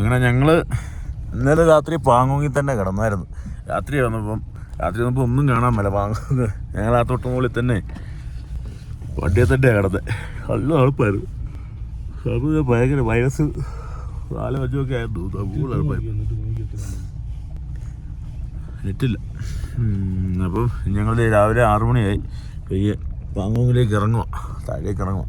അങ്ങനെ ഞങ്ങൾ ഇന്നലെ രാത്രി പാങ്ങോങ്ങിൽ തന്നെ കിടന്നായിരുന്നു. രാത്രി വന്നപ്പം രാത്രി വന്നപ്പോൾ ഒന്നും കാണാൻ മേല പാങ്ങോങ് ഞങ്ങൾ ആ തൊട്ട് മുകളിൽ തന്നെ വണ്ടിയെ തന്നെ കിടന്നത് നല്ല എളുപ്പമായിരുന്നു അത് ഭയങ്കര വൈറസ് നാല് അഞ്ചൊക്കെ ആയിരുന്നു കൂടുതൽ എളുപ്പമായിരുന്നു നെറ്റില്ല അപ്പം ഞങ്ങൾ രാവിലെ ആറു മണിയായി. പയ്യെ. പാങ്ങോങ്ങിലേക്ക് ഇറങ്ങുക താഴേക്ക് ഇറങ്ങുക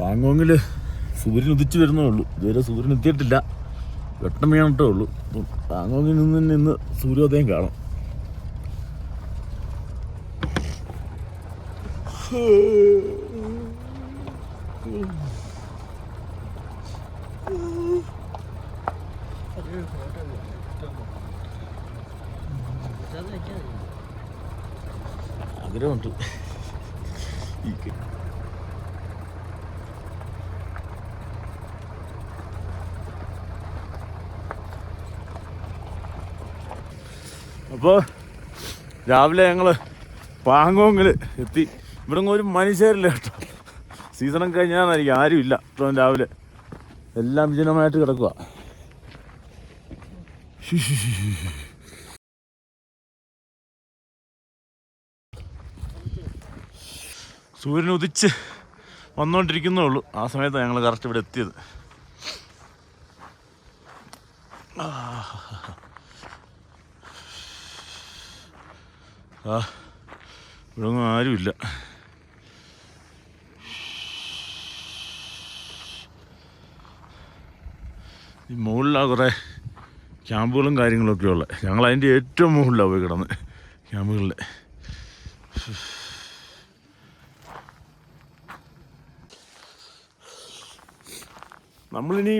പാങ്ങോങ്ങിൽ സൂര്യൻ ഉദിച്ചു വരുന്നേ ഉള്ളൂ. ഇതുവരെ സൂര്യൻ എത്തിയിട്ടില്ല. വെട്ടം വീണിട്ടേ ഉള്ളൂ. അപ്പം പാങ്കോങ്ങിൽ നിന്ന് തന്നെ ഇന്ന് സൂര്യോദയം കാണാം. ആഗ്രഹമുണ്ട് ഈ ക- അപ്പോൾ രാവിലെ ഞങ്ങൾ പാങ്ങോങ്ങിൽ എത്തി. ഇവിടെ ഒരു മനുഷ്യരില്ല കേട്ടോ. സീസണൊക്കെ കഴിഞ്ഞാന്നായിരിക്കും. ആരും ഇല്ല ഇപ്പം രാവിലെ. എല്ലാം വിജനമായിട്ട് കിടക്കുക സൂര്യൻ ഉദിച്ച് വന്നുകൊണ്ടിരിക്കുന്നേ ഉള്ളൂ. ആ സമയത്താണ് ഞങ്ങൾ കറക്റ്റ് ഇവിടെ എത്തിയത്. ആ ഇവിടെ ഒന്നും ആരുമില്ല. ഈ മുകളിലാണ് കുറേ ക്യാമ്പുകളും കാര്യങ്ങളൊക്കെ ഉള്ളത് ഞങ്ങൾ അതിന്റെ ഏറ്റവും മുകളിലാണ് പോയി കിടന്ന് ക്യാമ്പുകളിൽ നമ്മളിനി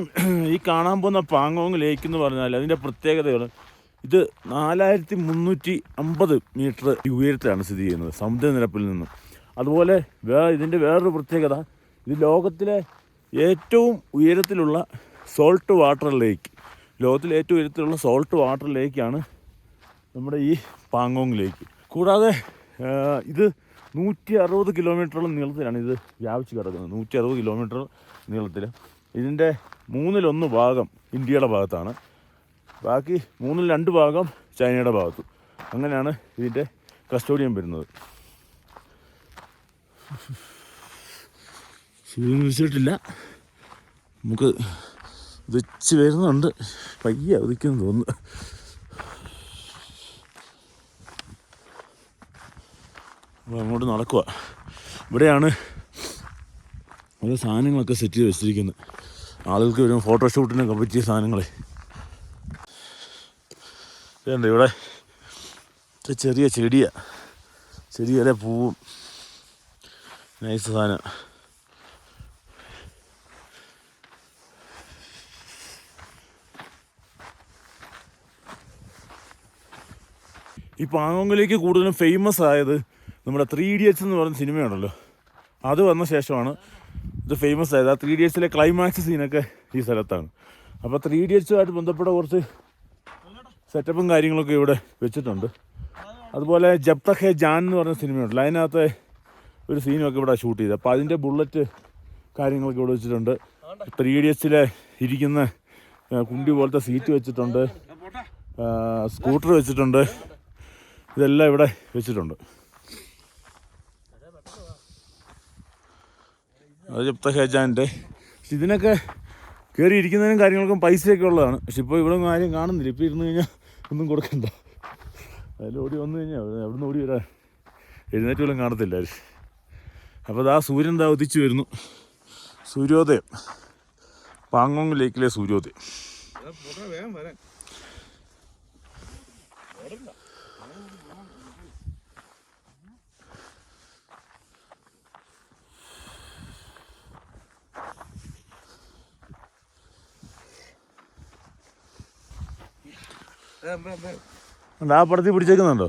ഈ കാണാൻ പോകുന്ന പാങ്ങോങ് ലേക്ക് എന്ന് പറഞ്ഞാൽ അതിന്റെ പ്രത്യേകതകൾ ഇത് നാലായിരത്തി മുന്നൂറ്റി അമ്പത് മീറ്റർ ഉയരത്തിലാണ് സ്ഥിതി ചെയ്യുന്നത് സമുദ്രനിരപ്പിൽ നിന്നും. അതുപോലെ വേ ഇതിന്റെ വേറൊരു പ്രത്യേകത ഇത് ലോകത്തിലെ ഏറ്റവും ഉയരത്തിലുള്ള സോൾട്ട് വാട്ടർ ലേക്ക് ലോകത്തിലെ ഏറ്റവും ഉയരത്തിലുള്ള സോൾട്ട് വാട്ടർ ലേക്കാണ് നമ്മുടെ ഈ പാങ്കോങ് ലേക്ക് കൂടാതെ ഇത് നൂറ്റി അറുപത് കിലോമീറ്ററോളം നീളത്തിലാണ് ഇത് വ്യാപിച്ച് കിടക്കുന്നത്. നൂറ്റി അറുപത് കിലോമീറ്റർ നീളത്തിൽ ഇതിന്റെ മൂന്നിലൊന്ന് ഭാഗം ഇന്ത്യയുടെ ഭാഗത്താണ്. ബാക്കി മൂന്നിൽ രണ്ട് ഭാഗം ചൈനയുടെ ഭാഗത്തു. അങ്ങനെയാണ് ഇതിന്റെ കസ്റ്റോഡിയൻ വരുന്നത്. ശീലിച്ചിട്ടില്ല നമുക്ക് ഉദിച്ച് വരുന്നുണ്ട്. പയ്യ ഉദിക്കുന്നു തോന്നുന്നു. അപ്പോൾ അങ്ങോട്ട് നടക്കുക ഇവിടെയാണ് ഓരോ സാധനങ്ങളൊക്കെ സെറ്റ് ചെയ്ത് വെച്ചിരിക്കുന്നത്. ആളുകൾക്ക് വരുമ്പോൾ ഫോട്ടോഷൂട്ടിനൊക്കെ പറ്റിയ സാധനങ്ങളെ. ഇതുണ്ട് ഇവിടെ? ചെറിയ ചെടിയാ. ചെടിയുടെ പൂവും. നൈസ് സാധനം. ഈ പാങ്ങോങ്ങിലേക്ക് കൂടുതലും ഫേമസ് ആയത് നമ്മുടെ ത്രീ ഇഡിയറ്റ്സ് എന്ന് പറയുന്ന സിനിമയുണ്ടല്ലോ. അത് വന്ന ശേഷമാണ് ഇത് ഫേമസ് ആയത്. ആ ത്രീ ഇഡിയറ്റ്സിലെ ക്ലൈമാക്സ് സീനൊക്കെ ഈ സ്ഥലത്താണ്. അപ്പോൾ ത്രീ ഇഡിയറ്റ്സുമായിട്ട് ബന്ധപ്പെട്ട കുറച്ച് സെറ്റപ്പും കാര്യങ്ങളൊക്കെ ഇവിടെ വെച്ചിട്ടുണ്ട്. അതുപോലെ ജബ് തക് ഹെ ജാൻ എന്ന് പറഞ്ഞ സിനിമയുണ്ടല്ലോ അതിനകത്തെ ഒരു സീനൊക്കെ ഇവിടെ ഷൂട്ട് ചെയ്തത്. അപ്പോൾ അതിന്റെ ബുള്ളറ്റ് കാര്യങ്ങളൊക്കെ ഇവിടെ വെച്ചിട്ടുണ്ട്. ത്രീ ഡി എച്ചിൽ ഇരിക്കുന്ന കുണ്ടി പോലത്തെ സീറ്റ് വെച്ചിട്ടുണ്ട്. സ്കൂട്ടർ വെച്ചിട്ടുണ്ട്. ഇതെല്ലാം ഇവിടെ വെച്ചിട്ടുണ്ട്. അത് ജപ്ത ഹേജാന്റെ ഇതിനൊക്കെ കയറി ഇരിക്കുന്നതിനും കാര്യങ്ങൾക്കും പൈസയൊക്കെ ഉള്ളതാണ്. പക്ഷെ ഇപ്പോൾ ഇവിടെ ഒന്നും ആരും കാണുന്നില്ല. ഇപ്പോൾ ഇരുന്ന് കഴിഞ്ഞാൽ ഒന്നും കൊടുക്കണ്ട. അതിൽ ഓടി വന്നു കഴിഞ്ഞാൽ അവിടുന്ന് ഓടി വരാൻ എഴുന്നേറ്റ് പോലും കാണത്തില്ല അപ്പോൾ ദാ സൂര്യൻ ദാ ഉദിച്ചു വരുന്നു. സൂര്യോദയം. പാങ്ങോങ് ലേക്കിലെ സൂര്യോദയം ആ പടത്തിൽ പിടിച്ചേക്കുന്നുണ്ടോ ഒരു മിനിറ്റ് ഒരു സെക്കൻഡ് പോലും ഇല്ല എവിടെയാ കുണ്ടി? ആ, കുണ്ടി. നേരെ ആ കുണ്ടി എവിടെയായിരുന്നു നോക്കട്ടെ അയ്യോ പിടിച്ചേക്കുന്നുണ്ടോ?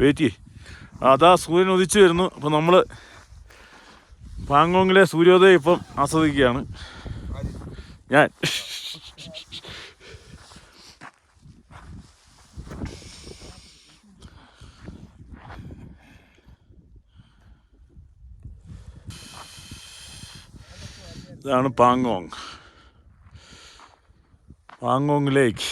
വെയിറ്റ്. അതാ സൂര്യൻ ഉദിച്ചു വരുന്നു. അപ്പം നമ്മൾ പാങ്കോങ്ങിലെ സൂര്യോദയം ഇപ്പം ആസ്വദിക്കുകയാണ്. ഞാൻ ഇതാണ് പാങ്കോങ് പാങ്കോങ് ലേക്ക്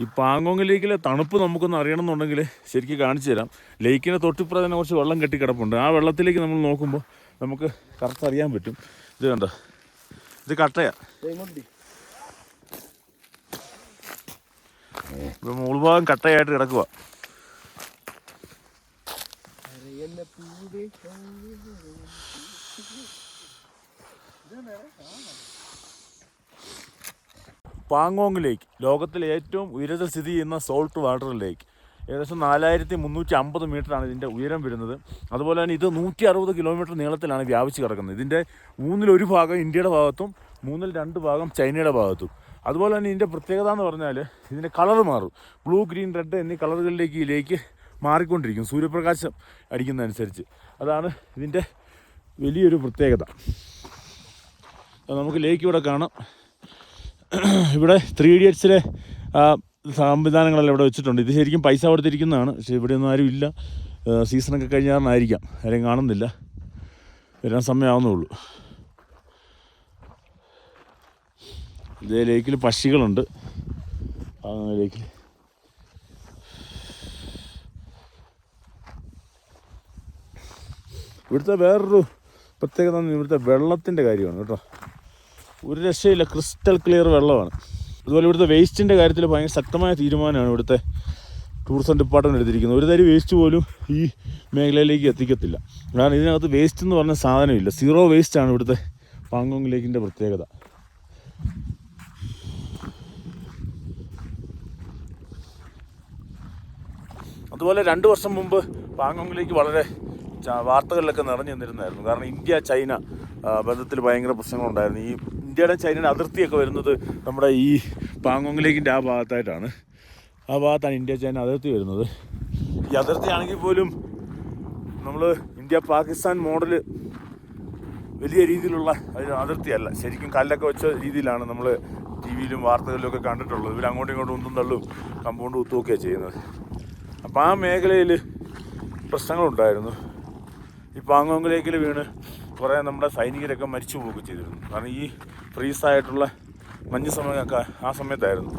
ഈ പാങ്കോങ് ലേക്കിലെ തണുപ്പ് നമുക്കൊന്ന് അറിയണം എന്നുണ്ടെങ്കിൽ ശരിക്കും കാണിച്ചു തരാം. ലേക്കിന് തൊട്ടിപ്പുറം തന്നെ കുറച്ച് വെള്ളം കെട്ടിക്കിടപ്പുണ്ട്. ആ വെള്ളത്തിലേക്ക് നമ്മൾ നോക്കുമ്പോൾ നമുക്ക് കറക്റ്റ് അറിയാൻ പറ്റും. ഇത് കണ്ടോ? ഇത് കട്ടയാ ഇപ്പം മുൾഭാഗം കട്ടയായിട്ട് കിടക്കുക പാങ്ങോങ് പാങ്കോങ് ലേക്ക് ലോകത്തിലെ ഏറ്റവും ഉയരത്തിൽ സ്ഥിതി ചെയ്യുന്ന സോൾട്ട് വാട്ടർ ലേക്ക്. ഏകദേശം നാലായിരത്തി മുന്നൂറ്റി അമ്പത് മീറ്ററാണ് ഇതിന്റെ ഉയരം വരുന്നത്. അതുപോലെ തന്നെ ഇത് നൂറ്റി അറുപത് കിലോമീറ്റർ നീളത്തിലാണ് വ്യാപിച്ച് കിടക്കുന്നത്. ഇതിന്റെ മൂന്നിലൊരു ഭാഗം ഇന്ത്യയുടെ ഭാഗത്തും മൂന്നിൽ രണ്ട് ഭാഗം ചൈനയുടെ ഭാഗത്തും. അതുപോലെ തന്നെ ഇതിന്റെ പ്രത്യേകത എന്ന് പറഞ്ഞാൽ ഇതിന്റെ കളർ മാറും. ബ്ലൂ ഗ്രീൻ റെഡ് എന്നീ കളറുകളിലേക്ക് ഇതിലേക്ക് മാറിക്കൊണ്ടിരിക്കും. സൂര്യപ്രകാശം അടിക്കുന്നതനുസരിച്ച്. അതാണ് ഇതിന്റെ വലിയൊരു പ്രത്യേകത. നമുക്ക് ലേക്ക് ഇവിടെ കാണാം. ഇവിടെ ത്രീ ഇഡിയറ്റ്സിലെ സംവിധാനങ്ങളെല്ലാം ഇവിടെ വെച്ചിട്ടുണ്ട്. ഇത് ശരിക്കും പൈസ കൊടുത്തിരിക്കുന്നതാണ്. പക്ഷേ ഇവിടെ ഒന്നും ആരും ഇല്ല. സീസണൊക്കെ കഴിഞ്ഞാറിനായിരിക്കാം ആരെയും കാണുന്നില്ല. വരാൻ സമയമാവുന്നുള്ളൂ ഇതേ ലേക്കിൽ പക്ഷികളുണ്ട്. ആ ലേക്കിൽ ഇവിടുത്തെ വേറൊരു പ്രത്യേകത ഇവിടുത്തെ വെള്ളത്തിന്റെ കാര്യമാണ് കേട്ടോ. ഒരു രക്ഷയില്ല. ക്രിസ്റ്റൽ ക്ലിയർ വെള്ളമാണ്. അതുപോലെ ഇവിടുത്തെ വേസ്റ്റിന്റെ കാര്യത്തിൽ ഭയങ്കര ശക്തമായ തീരുമാനമാണ് ഇവിടുത്തെ ടൂറിസം ഡിപ്പാർട്ട്മെന്റ് എടുത്തിരിക്കുന്നത്. ഒരു തരി വേസ്റ്റ് പോലും ഈ മേഖലയിലേക്ക് എത്തിക്കത്തില്ല. കാരണം ഇതിനകത്ത് വേസ്റ്റ് എന്ന് പറഞ്ഞ സാധനമില്ല. സീറോ വേസ്റ്റ് ആണ് ഇവിടുത്തെ പാങ്കോങ് ലേക്കിന്റെ പ്രത്യേകത. അതുപോലെ രണ്ട് വർഷം മുമ്പ് പാങ്കോങ്ങിലേക്ക് വളരെ വാർത്തകളിലൊക്കെ നിറഞ്ഞു നിന്നിരുന്നായിരുന്നു കാരണം ഇന്ത്യ ചൈന ബന്ധത്തിൽ ഭയങ്കര പ്രശ്നങ്ങളുണ്ടായിരുന്നു. ഈ ഇന്ത്യയുടെ ചൈനയുടെ അതിർത്തിയൊക്കെ വരുന്നത് നമ്മുടെ ഈ പാങ്കോങ്ങിലേക്കിന്റെ ആ ഭാഗത്തായിട്ടാണ്. ആ ഭാഗത്താണ് ഇന്ത്യ ചൈന അതിർത്തി വരുന്നത്. ഈ അതിർത്തിയാണെങ്കിൽ പോലും നമ്മൾ ഇന്ത്യ പാകിസ്ഥാൻ മോഡൽ വലിയ രീതിയിലുള്ള അതിർത്തിയല്ല. ശരിക്കും കല്ലൊക്കെ വെച്ച രീതിയിലാണ് നമ്മൾ ടി വിയിലും വാർത്തകളിലും ഒക്കെ കണ്ടിട്ടുള്ളത്. ഇവർ അങ്ങോട്ടും ഇങ്ങോട്ടും ഉന്തും തള്ളും കമ്പൗണ്ട് കുത്തുമൊക്കെയാണ് ചെയ്യുന്നത്. അപ്പോൾ ആ മേഖലയിൽ പ്രശ്നങ്ങളുണ്ടായിരുന്നു. ഈ പാങ്ങോങ്കിലേക്കിൽ വീണ് കുറേ നമ്മുടെ സൈനികരൊക്കെ മരിച്ചു പോവുകയൊക്കെ ചെയ്തിരുന്നു. കാരണം ഈ ഫ്രീസായിട്ടുള്ള മഞ്ഞ് സമയമൊക്കെ ആ സമയത്തായിരുന്നു.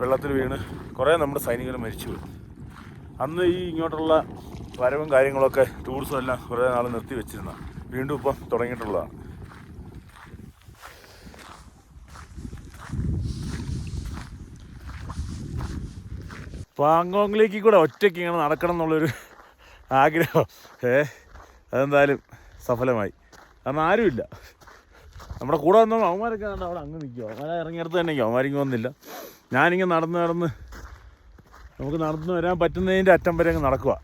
വെള്ളത്തിൽ വീണ് കുറേ നമ്മുടെ സൈനികർ മരിച്ചു പോയി. അന്ന് ഈ ഇങ്ങോട്ടുള്ള വരവും കാര്യങ്ങളൊക്കെ ടൂറിസം എല്ലാം കുറേ നാൾ നിർത്തി വെച്ചിരുന്ന. വീണ്ടും ഇപ്പം തുടങ്ങിയിട്ടുള്ളതാണ്. പാങ്കോങ്ങിലേക്ക് കൂടെ ഒറ്റയ്ക്ക് ഇങ്ങനെ നടക്കണം എന്നുള്ളൊരു ആഗ്രഹം. ഏ? അതെന്തായാലും സഫലമായി. കാരണം ആരുമില്ല നമ്മുടെ കൂടെ വന്ന അവന്മാരൊക്കെ കണ്ട അവിടെ അങ്ങ് നിൽക്കുക അവന്മാരെ ഇറങ്ങിയടുത്ത് തന്നെ നിൽക്കും വന്നില്ല. ഞാനിങ്ങനെ നടന്ന് നടന്ന് നമുക്ക് നടന്നു വരാൻ പറ്റുന്നതിന്റെ അറ്റം വരെ അങ്ങ് നടക്കുക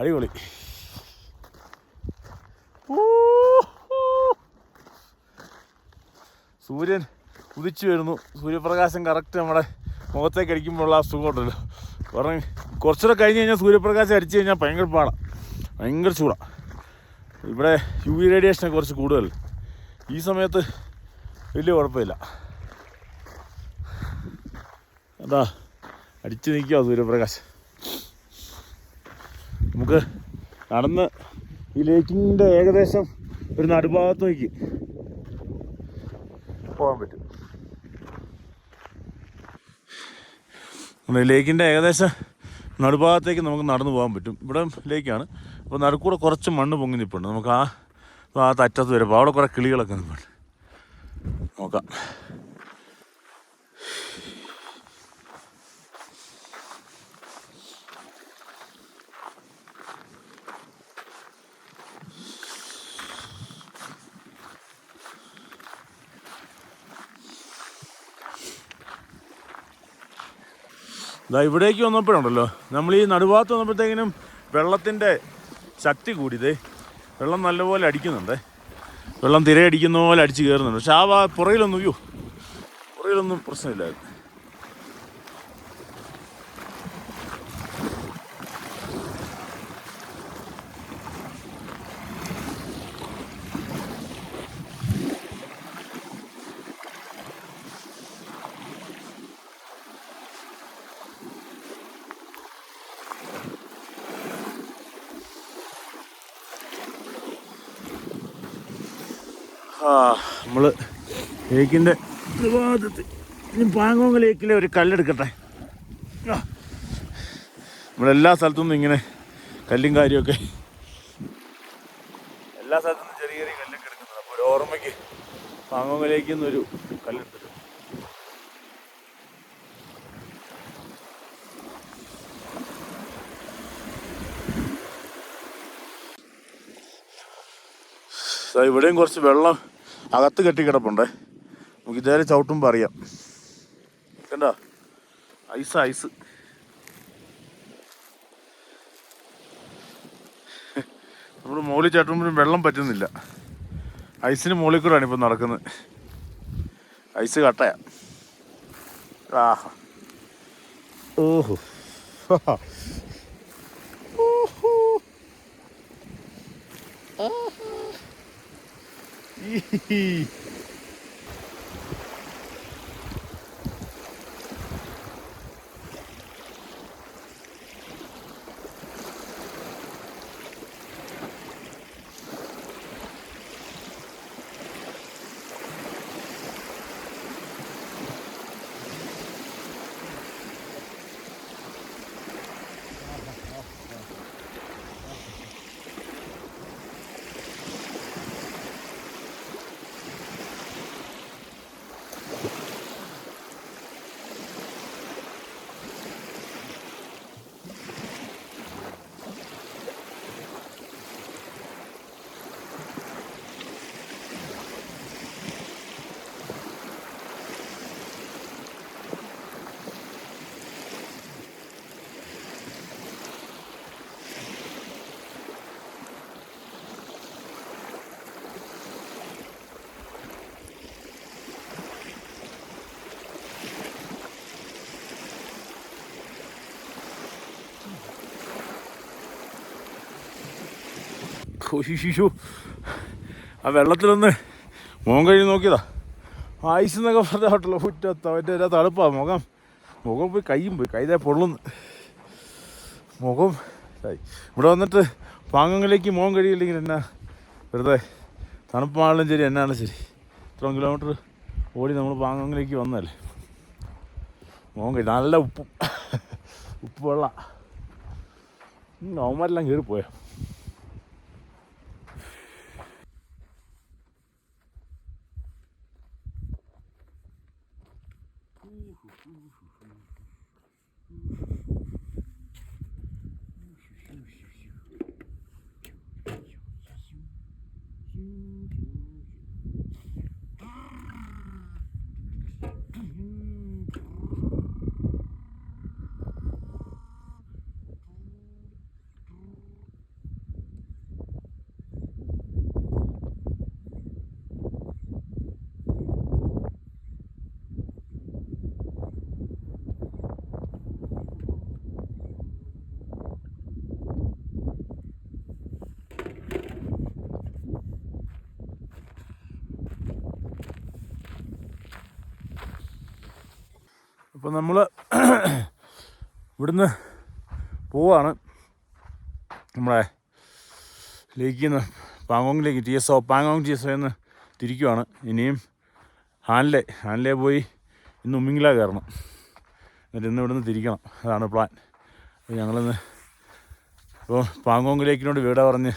അടിപൊളി. സൂര്യൻ ഉദിച്ചു വരുന്നു. സൂര്യപ്രകാശം കറക്റ്റ് നമ്മുടെ മുഖത്തേക്ക് അടിക്കുമ്പോഴുള്ള ആ സുഖമുണ്ടല്ലോ കാരണം കുറച്ചുകൂടെ കഴിഞ്ഞ് കഴിഞ്ഞാൽ സൂര്യപ്രകാശം അടിച്ചു കഴിഞ്ഞാൽ ഭയങ്കര പാടാണ് ഭയങ്കര ചൂടാണ് ഇവിടെ യു വി റേഡിയേഷനൊക്കെ കുറച്ച് കൂടുതൽ. ഈ സമയത്ത് വലിയ കുഴപ്പമില്ല. അതാ അടിച്ചു നിൽക്കുക സൂര്യപ്രകാശ് നമുക്ക് നടന്ന് ഈ ലേക്കിന്റെ ഏകദേശം ഒരു നടുഭാഗത്ത് നോക്കി. പോകാൻ പറ്റും. ലേക്കിന്റെ ഏകദേശം നടുഭാഗത്തേക്ക് നമുക്ക് നടന്നു പോകാൻ പറ്റും. ഇവിടെ ലേക്കാണ്. അപ്പോൾ നടുക്കൂടെ കുറച്ച് മണ്ണ് പൊങ്ങി നിൽപ്പുണ്ട് നമുക്ക് ആ ഭാഗത്ത് അറ്റത്ത് വരുമ്പോൾ അവിടെ കുറേ കിളികളൊക്കെ നിൽപ്പുണ്ട് നോക്കാം. ഇതാ ഇവിടേക്ക് വന്നപ്പോഴുണ്ടല്ലോ. നമ്മൾ ഈ നടുഭാഗത്ത് വന്നപ്പോഴത്തേക്കിനും വെള്ളത്തിന്റെ ശക്തി കൂടിയതേ. വെള്ളം നല്ലപോലെ അടിക്കുന്നുണ്ട്. വെള്ളം തിരയടിക്കുന്ന പോലെ അടിച്ച് കയറുന്നുണ്ട് പക്ഷെ ആ പുറയിലൊന്നും അയ്യോ പുറകിലൊന്നും പ്രശ്നമില്ലായിരുന്നു. നമ്മൾ ലേക്കിന്റെ ഭാഗത്ത് ഇനി പാങ്ങോങ് ലേക്കിലെ ഒരു കല്ലെടുക്കട്ടെ. നമ്മളെല്ലാ സ്ഥലത്തുനിന്നും ഇങ്ങനെ കല്ലും കാര്യമൊക്കെ എല്ലാ സ്ഥലത്തുനിന്നും ചെറിയ ചെറിയ കല്ലൊക്കെ എടുക്കുന്നത്. അപ്പോൾ ഒരു ഓർമ്മയ്ക്ക് പാങ്ങോങ് ലേക്കിൽ നിന്നൊരു കല്ലെടുത്തിട്ട് ദാ ഇവിടെയും കുറച്ച് വെള്ളം അകത്ത് കെട്ടിക്കിടപ്പുണ്ടേ നമുക്ക് ഇതേ ചവിട്ടുമ്പോൾ അറിയാം കണ്ടോ? ഐസ് ഐസ് നമ്മൾ മുകളിൽ ചാട്ടുമ്പോഴും വെള്ളം പറ്റുന്നില്ല. ഐസിന് മുകളിൽ കൂടെയാണ് ഇപ്പം നടക്കുന്നത്. ഐസ് കട്ടയാ. ആഹാ. ഓഹോ. ഈ ഒയ്യോ ആ വെള്ളത്തിലൊന്ന് മുഖം കഴിഞ്ഞ് നോക്കിയതാ. ആയുസ് എന്നൊക്കെ പറഞ്ഞാട്ടുള്ള മുറ്റത്ത് അവന്റെ ഒരു തണുപ്പാ മുഖം. മുഖം പോയി കൈയും പോയി കൈതേ പൊള്ളുന്നു. മുഖം ഇവിടെ വന്നിട്ട് പാങ്ങങ്ങളിലേക്ക് മുഖം കഴിയില്ലെങ്കിൽ എന്നാ? വെറുതെ തണുപ്പാണെങ്കിലും ശരി എന്നാണ് ശരി. ഇത്രയും കിലോമീറ്റർ ഓടി നമ്മൾ പാങ്ങങ്ങളിലേക്ക് വന്നല്ലേ? മുഖം കഴി നല്ല ഉപ്പും. ഉപ്പ് വെള്ള. അവന്മാരെല്ലാം കയറിപ്പോയോ അപ്പോൾ നമ്മൾ ഇവിടുന്ന് പോവാണ്. നമ്മളെ ലേക്കിൽ നിന്ന് പാങ്കോങ്ങിലേക്ക് T S O Pangong T S O എന്ന് തിരിക്കുവാണ്. ഇനിയും ഹാൻലെ ഹാൻലെ പോയി ഇന്ന് ഉമ്മിങ്ങില കയറണം. എന്നിട്ട് ഇന്ന് ഇവിടുന്ന് തിരിക്കണം. അതാണ് പ്ലാൻ. അപ്പോൾ ഞങ്ങളിന്ന് ഇപ്പോൾ പാങ്കോങ് ലേക്കിനോട് വീട പറഞ്ഞ്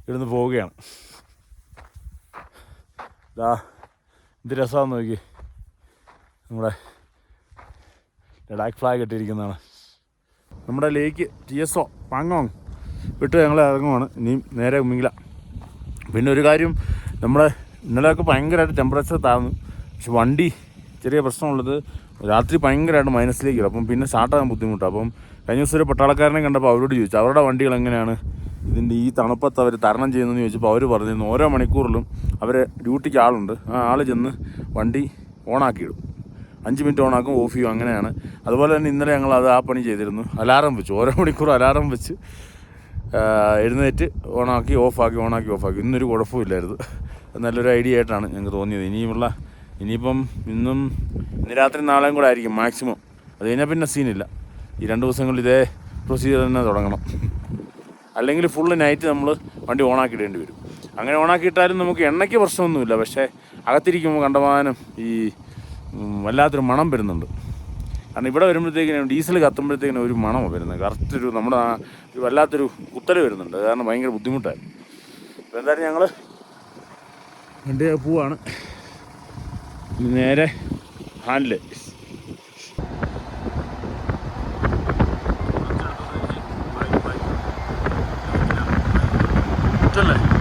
ഇവിടുന്ന് പോവുകയാണ്. ഇതാ എന്ത് രസമാണെന്ന് നോക്കി. നമ്മുടെ ലഡാക്ക് ഫ്ലാഗ് ഇട്ടിരിക്കുന്നതാണ്. നമ്മുടെ ലേക്ക് ടി എസ് ഒ പാങ്ങോങ് വിട്ട് ഞങ്ങൾ ഇറങ്ങുവാണ്. ഇനിയും നേരെ ഉമ്മിങ്ങില പിന്നെ ഒരു കാര്യം നമ്മുടെ ഇന്നലെയൊക്കെ ഭയങ്കരമായിട്ട് ടെമ്പറേച്ചർ താഴ്ന്നു. പക്ഷെ വണ്ടി ചെറിയ പ്രശ്നമുള്ളത് രാത്രി ഭയങ്കരമായിട്ട് മൈനസിലേക്ക് വരും അപ്പം പിന്നെ സ്റ്റാർട്ടാകാൻ ബുദ്ധിമുട്ടാണ്. അപ്പം കഴിഞ്ഞ ദിവസം ഒരു പട്ടാളക്കാരനെ കണ്ടപ്പോൾ അവരോട് ചോദിച്ചു അവരുടെ വണ്ടികൾ എങ്ങനെയാണ്? ഇതിന്റെ ഈ തണുപ്പത്ത് അവർ തരണം ചെയ്യുന്നതെന്ന് ചോദിച്ചപ്പോൾ അവർ പറഞ്ഞിരുന്നു ഓരോ മണിക്കൂറിലും അവർ ഡ്യൂട്ടിക്ക് ആളുണ്ട്. ആ ആൾ ചെന്ന് വണ്ടി ഓണാക്കിയിടും. അഞ്ച് മിനിറ്റ് ഓൺ ആക്കും ഓഫ് ചെയ്യും അങ്ങനെയാണ്. അതുപോലെ തന്നെ ഇന്നലെ ഞങ്ങൾ അത് ആ പണി ചെയ്തിരുന്നു. അലാറം വെച്ചു. ഓരോ മണിക്കൂർ അലാറം വെച്ച് എഴുന്നേറ്റ് ഓണാക്കി ഓഫാക്കി ഓണാക്കി ഓഫാക്കി ഇന്നൊരു കുഴപ്പമില്ലായിരുന്നു നല്ലൊരു ഐഡിയ ആയിട്ടാണ് ഞങ്ങൾക്ക് തോന്നിയത്. ഇനിയുമുള്ള ഇനിയിപ്പം ഇന്നും ഇന്ന് രാത്രി നാളെയും കൂടെ ആയിരിക്കും മാക്സിമം. അത് കഴിഞ്ഞാൽ പിന്നെ സീനില്ല. ഈ രണ്ട് ദിവസങ്ങളിൽ ഇതേ പ്രൊസീജിയർ തന്നെ തുടങ്ങണം. അല്ലെങ്കിൽ ഫുള്ള് നൈറ്റ് നമ്മൾ വണ്ടി ഓണാക്കിയിടേണ്ടി വരും. അങ്ങനെ ഓണാക്കിയിട്ടാലും നമുക്ക് എണ്ണയ്ക്ക് പ്രശ്നമൊന്നുമില്ല. പക്ഷേ അകത്തിരിക്കുമ്പോൾ കണ്ടമാനം ഈ വല്ലാത്തൊരു മണം വരുന്നുണ്ട്. കാരണം ഇവിടെ വരുമ്പോഴത്തേക്കിനും ഡീസൽ കത്തുമ്പോഴത്തേക്കിനും ഒരു മണമാണ് വരുന്നത്. കറക്റ്റ് ഒരു നമ്മുടെ വല്ലാത്തൊരു കുത്തൽ വരുന്നുണ്ട്. കാരണം ഭയങ്കര ബുദ്ധിമുട്ടായി. അപ്പോൾ എന്തായാലും ഞങ്ങൾ വണ്ടി പോവാണ്. നേരെ ഹാൻഡിൽ. അല്ലേ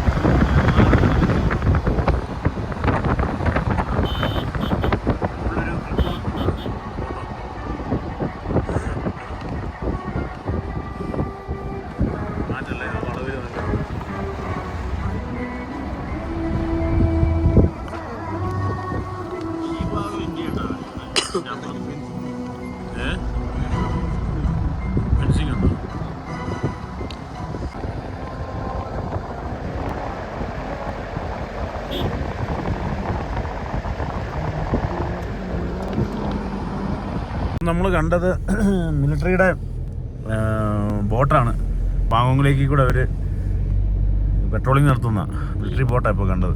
നമ്മൾ കണ്ടത് മിലിറ്ററിയുടെ ബോട്ടാണ്. പാങ്ങോങ്ങിലേക്ക് കൂടെ അവർ പെട്രോളിങ് നടത്തുന്ന മിലിറ്ററി ബോട്ടാണ് ഇപ്പോൾ കണ്ടത്.